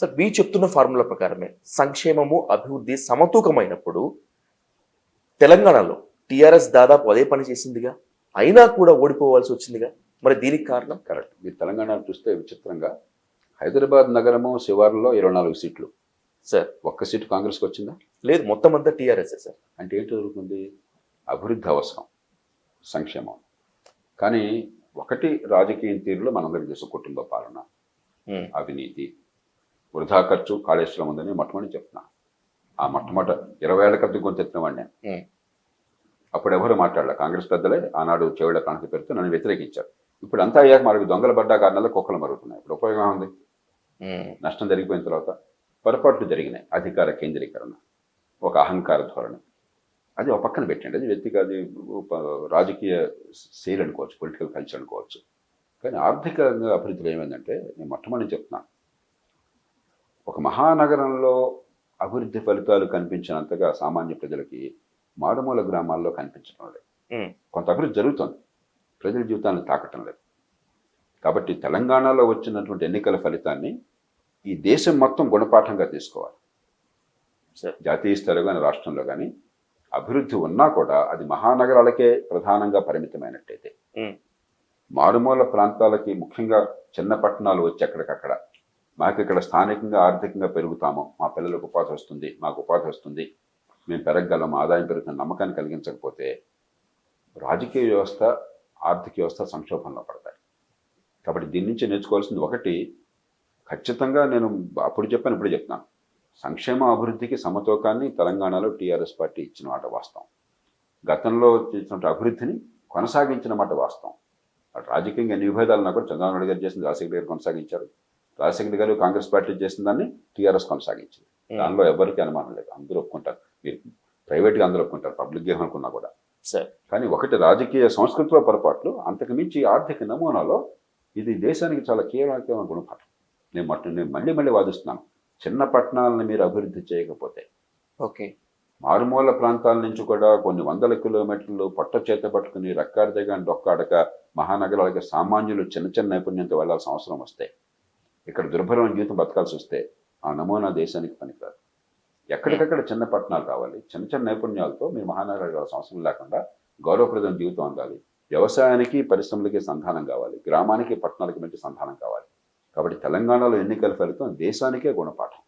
Sir we చెప్తున్న formula ప్రకారమే సంక్షేమము అభివృద్ధి సమతూకమైనప్పుడు తెలంగాణలో టిఆర్ఎస్ దాదాపు అదే పని చేసిందిగా? అయినా కూడా ఓడిపోవాల్సి వచ్చిందిగా? మరి దీనికి కారణం? కరెక్ట్. మీరు తెలంగాణ చూస్తే విచిత్రంగా. హైదరాబాద్ నగరము శివార్లో ఇరవై నాలుగు సీట్లు. సార్. ఒక్క సీటు కాంగ్రెస్కి వచ్చిందా? లేదు మొత్తం అంతా టీఆర్ఎస్ సార్. అంటే ఏంటి జరుగుతుంది? అభివృద్ధి అవసరం సంక్షేమం. కానీ ఒకటి రాజకీయ తీరులో మనందరికీ తెలుసు కుటుంబ పాలన అవినీతి. వృధా ఖర్చు కాళేశ్వరం ఉందని మొట్టమొదటి చెప్తున్నా. ఆ మొట్టమొదట ఇరవై ఏళ్ళ క్రితం ఎత్తిన వాడిని నేను. అప్పుడు ఎవరు మాట్లాడలే. కాంగ్రెస్ పెద్దలే ఆనాడు చెవిడ కణక పెడితే నన్ను వ్యతిరేకించారు. ఇప్పుడు అంతా అయ్యాక మనకి దొంగల పడ్డా కారణాల కుక్కలు మరుగుతున్నాయి. ఇప్పుడు ఉపయోగం ఉంది నష్టం జరిగిపోయిన తర్వాత పొరపాట్లు జరిగినాయి. అధికార కేంద్రీకరణ. ఒక అహంకార ధోరణి. అది ఒక పక్కన పెట్టండి. అది వ్యక్తిగత అది రాజకీయ శైలి అనుకోవచ్చు పొలిటికల్ కల్చర్ అనుకోవచ్చు. కానీ ఆర్థికంగా అభివృద్ధిలో ఏమైందంటే నేను మొట్టమొదటి చెప్తున్నాను ఒక మహానగరంలో అభివృద్ధి ఫలితాలు కనిపించినంతగా సామాన్య ప్రజలకి మారుమూల గ్రామాల్లో కనిపించడం లేదు. కొంత అభివృద్ధి జరుగుతోంది. ప్రజల జీవితాలను తాకటం లేదు. కాబట్టి తెలంగాణలో వచ్చినటువంటి ఎన్నికల ఫలితాన్ని ఈ దేశం మొత్తం గుణపాఠంగా తీసుకోవాలి. సరే. జాతీయ స్థాయిలో కానీ రాష్ట్రంలో కానీ అభివృద్ధి ఉన్నా కూడా అది మహానగరాలకే ప్రధానంగా పరిమితమైనట్టయితే మారుమూల ప్రాంతాలకి ముఖ్యంగా చిన్న పట్టణాలు వచ్చి ఎక్కడికక్కడ మాకు ఇక్కడ స్థానికంగా ఆర్థికంగా పెరుగుతాము. మా పిల్లలకు ఉపాధి వస్తుంది మాకు ఉపాధి వస్తుంది. మేము పెరగగలం ఆదాయం పెరుగుతున్న నమ్మకాన్ని కలిగించకపోతే రాజకీయ వ్యవస్థ ఆర్థిక వ్యవస్థ సంక్షోభంలో పడతాయి. కాబట్టి దీని నుంచి నేర్చుకోవాల్సింది ఒకటి ఖచ్చితంగా నేను అప్పుడు చెప్పాను ఇప్పుడు చెప్తున్నాను. సంక్షేమ అభివృద్ధికి సమతూకాన్ని తెలంగాణలో టీఆర్ఎస్ పార్టీ ఇచ్చిన మాట వాస్తవం. గతంలో చేసినటువంటి అభివృద్ధిని కొనసాగించిన మాట వాస్తవం. రాజకీయంగా ఎన్ని విభేదాలు కూడా చంద్రబాబు నాయుడు గారు చేసింది రాజశేఖర గారు కొనసాగించారు. రాజశేఖర గారు కాంగ్రెస్ పార్టీ చేసిన దాన్ని టీఆర్ఎస్ కొనసాగించింది. ఉమ్, దానిలో ఎవరికి అనుమానం లేదు. అందరూ ఒప్పుకుంటారు. మీరు ప్రైవేట్గా అందరూ ఒప్పుకుంటారు. పబ్లిక్గా అనుకున్నా కూడా. సార్ కానీ ఒకటి రాజకీయ సంస్కృతిలో పొరపాట్లు అంతకు మించి ఆర్థిక నమూనాలో ఇది దేశానికి చాలా కీలకమైన గుణపాఠం. నేను మట్టు నేను మళ్ళీ మళ్ళీ వాదిస్తున్నాను. చిన్న పట్టణాలను మీరు అభివృద్ధి చేయకపోతే ఓకే. మారుమూల ప్రాంతాల నుంచి కూడా కొన్ని వందల కిలోమీటర్లు పొట్ట చేత పట్టుకుని రెక్కాడితే కానీ డొక్కాడక మహానగరాలకి సామాన్యులు చిన్న చిన్న నైపుణ్యంతో వెళ్ళాల్సిన అవసరం వస్తే ఇక్కడ దుర్భరమైన జీవితం బతకాల్సి వస్తే ఆ నమూనా దేశానికి పనికిరాదు. ఎక్కడికక్కడ చిన్న పట్టణాలు కావాలి చిన్న చిన్న నైపుణ్యాలతో మీరు మహానగరాల సంవత్సరం లేకుండా గౌరవప్రదం జీవితం అందాలి. వ్యవసాయానికి పరిశ్రమలకి సంధానం కావాలి. గ్రామానికి పట్టణాలకి మంచి సంధానం కావాలి. కాబట్టి తెలంగాణలో ఎన్నికల ఫలితం దేశానికే గుణపాఠం.